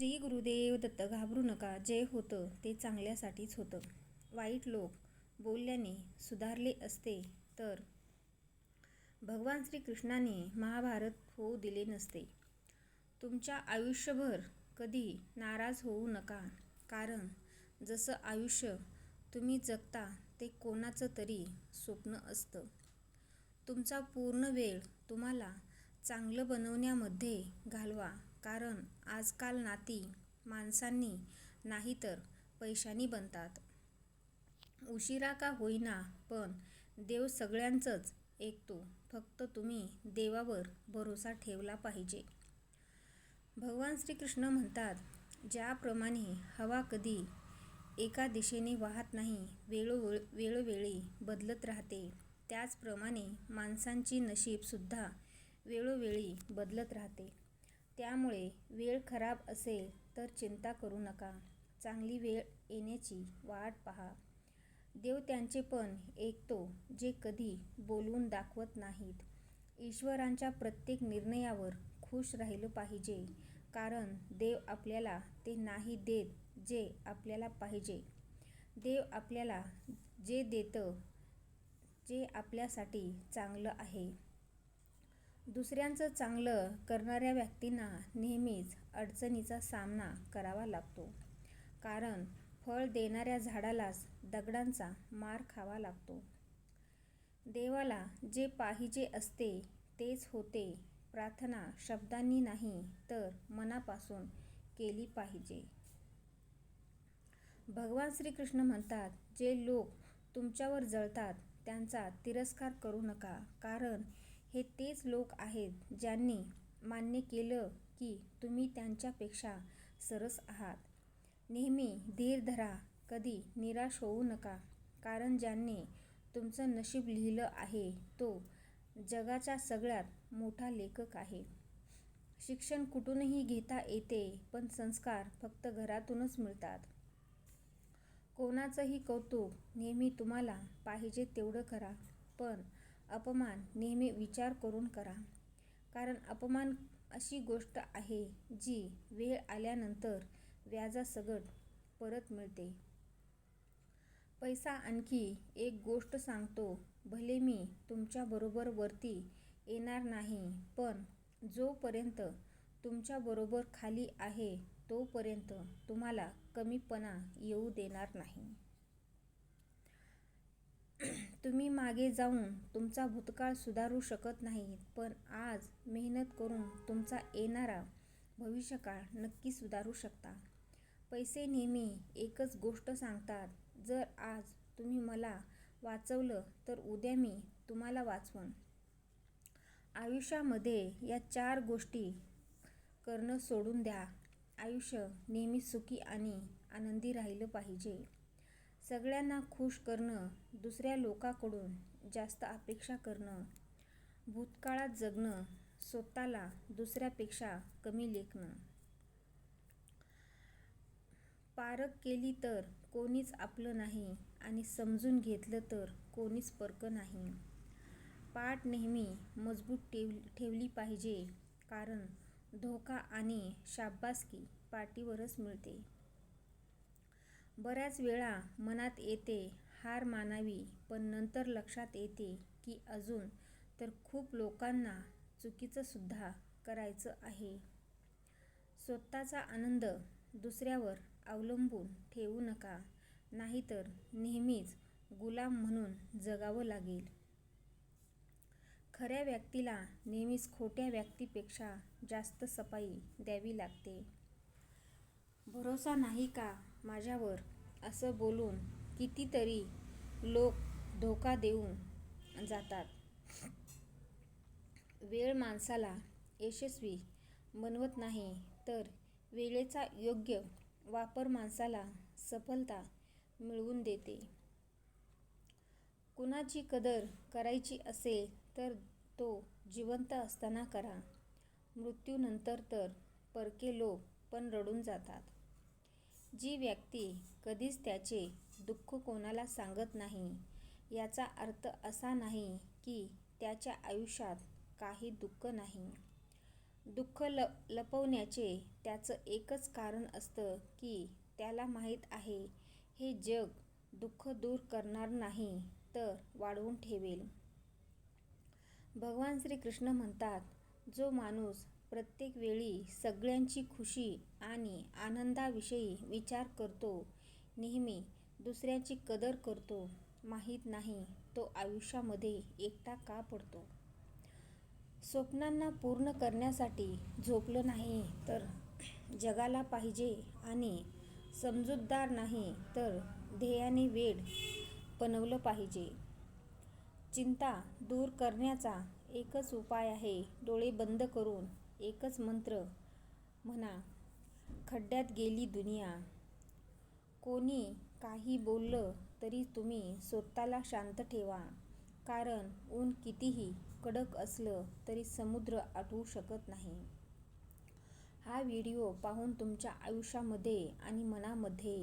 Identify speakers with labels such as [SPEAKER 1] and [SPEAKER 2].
[SPEAKER 1] श्री गुरुदेव दत्त घाबरू नका जे होतं ते चांगल्यासाठीच होतं. वाईट लोक बोलल्याने सुधारले असते तर? भगवान श्रीकृष्णाने महाभारत होऊ दिले नसते. तुमच्या आयुष्यभर कधी नाराज होऊ नका कारण जसं आयुष्य तुम्ही जगता ते कोणाचं तरी स्वप्न असतं. तुमचा पूर्ण वेळ तुम्हाला चांगलं बनवण्यामध्ये घालवा. कारण आजकाल नाती माणसांनी नाही तर पैशांनी बनतात. उशिरा का होईना पण देव सगळ्यांचंच ऐकतो फक्त तुम्ही देवावर भरोसा ठेवला पाहिजे. भगवान श्रीकृष्ण म्हणतात, ज्याप्रमाणे हवा कधी एका दिशेने वाहत नाही, वेळोवेळी बदलत राहते, त्याचप्रमाणे माणसांची नशीब सुद्धा वेळोवेळी बदलत राहते. त्यामुळे वेळ खराब असेल तर चिंता करू नका. चांगली वेळ येण्याची वाट पहा. देव त्यांचे पण ऐकतो जे कधी बोलून दाखवत नाहीत. ईश्वरांच्या प्रत्येक निर्णयावर खुश राहिलं पाहिजे कारण देव आपल्याला ते नाही देत जे आपल्याला पाहिजे. देव आपल्याला जे देतं जे आपल्यासाठी चांगलं आहे. दुसऱ्यांचं चांगलं करणाऱ्या व्यक्तींना नेहमीच अडचणीचा सामना करावा लागतो. कारण फळ देणाऱ्या झाडालाच दगडांचा मार खावा लागतो. देवाला जे पाहिजे असते तेच होते. प्रार्थना शब्दांनी नाही तर मनापासून केली पाहिजे. भगवान श्रीकृष्ण म्हणतात, जे लोक तुमच्यावर जळतात त्यांचा तिरस्कार करू नका कारण हे तेच लोक आहेत ज्यांनी मान्य केलं की तुम्ही त्यांच्यापेक्षा सरस आहात. नेहमी धीर धरा. कधी निराश होऊ नका कारण ज्याने तुमचं नशीब लिहिलं आहे तो जगाचा सगळ्यात मोठा लेखक आहे. शिक्षण कुठूनही घेता येते पण संस्कार फक्त घरातूनच मिळतात. कोणाचंही कौतुक नेहमी तुम्हाला पाहिजे तेवढं करा पण अपमान नेहमी विचार करून करा. कारण अपमान अशी गोष्ट आहे जी वेळ आल्यानंतर व्याजासकट परत मिळते. पैसा आणखी एक गोष्ट सांगतो भले मी तुमच्याबरोबर वरती येणार नाही पण जोपर्यंत तुमच्याबरोबर खाली आहे तोपर्यंत तुम्हाला कमीपणा येऊ देणार नाही. तुम्ही मागे जाऊन तुमचा भूतकाळ सुधारू शकत नाही पण आज मेहनत करून तुमचा येणारा भविष्यकाळ नक्की सुधारू शकता. पैसे नेहमी एकच गोष्ट सांगतात जर आज तुम्ही मला वाचवलं तर उद्या मी तुम्हाला वाचवण. आयुष्यामध्ये या चार गोष्टी करणं सोडून द्या. आयुष्य नेहमी सुखी आणि आनंदी राहिलं पाहिजे. सगळ्यांना खुश करणं, दुसऱ्या लोकाकडून जास्त अपेक्षा करणं, भूतकाळात जगणं, स्वतःला दुसऱ्यापेक्षा कमी लेखणं. पारख केली तर कोणीच आपलं नाही आणि समजून घेतलं तर कोणीच परकं नाही. पाठ नेहमी मजबूत ठेव ठेवली पाहिजे कारण धोका आणि शाब्बासकी पाठीवरच मिळते. बऱ्याच वेळा मनात येते हार मानावी पण नंतर लक्षात येते की अजून तर खूप लोकांना चुकीचंसुद्धा करायचं आहे. स्वतःचा आनंद दुसऱ्यावर अवलंबून ठेवू नका नाहीतर नेहमीच गुलाम म्हणून जगावं लागेल. खऱ्या व्यक्तीला नेहमीच खोट्या व्यक्तीपेक्षा जास्त सफाई द्यावी लागते. भरोसा नाही का माझ्यावर असं बोलून कितीतरी लोक धोका देऊन जातात. वेळ माणसाला यशस्वी बनवत नाही तर वेळेचा योग्य वापर माणसाला सफलता मिळवून देते. कुणाची कदर करायची असेल तर तो जिवंत असताना करा. मृत्यूनंतर तर परके लोक पण रडून जातात. जी व्यक्ती कधीच त्याचे दुःख कोणाला सांगत नाही याचा अर्थ असा नाही की त्याच्या आयुष्यात काही दुःख नाही. दुःख ल लपवण्याचे त्याचं एकच कारण असतं की त्याला माहीत आहे हे जग दुःख दूर करणार नाही तर वाढवून ठेवेल. भगवान श्रीकृष्ण म्हणतात, जो माणूस प्रत्येक वेळी सगळ्यांची खुशी आणि आनंदाविषयी विचार करतो, नेहमी दुसऱ्याची कदर करतो, माहीत नाही तो आयुष्यामध्ये एकटा का पडतो? स्वप्नांना पूर्ण करण्यासाठी झोपलं नाही तर जगाला पाहिजे आणि समजूतदार नाही तर ध्येयाने वेड बनवलं पाहिजे. चिंता दूर करण्याचा एकच उपाय आहे डोळे बंद करून एकच मंत्र म्हणा खड्ड्यात गेली दुनिया. कोणी काही बोललं तरी तुम्ही स्वतःला शांत ठेवा, कारण ऊन कितीही कडक असलं तरी समुद्र आटवू शकत नाही. हा व्हिडिओ पाहून तुमच्या आयुष्यामध्ये आणि मनामध्ये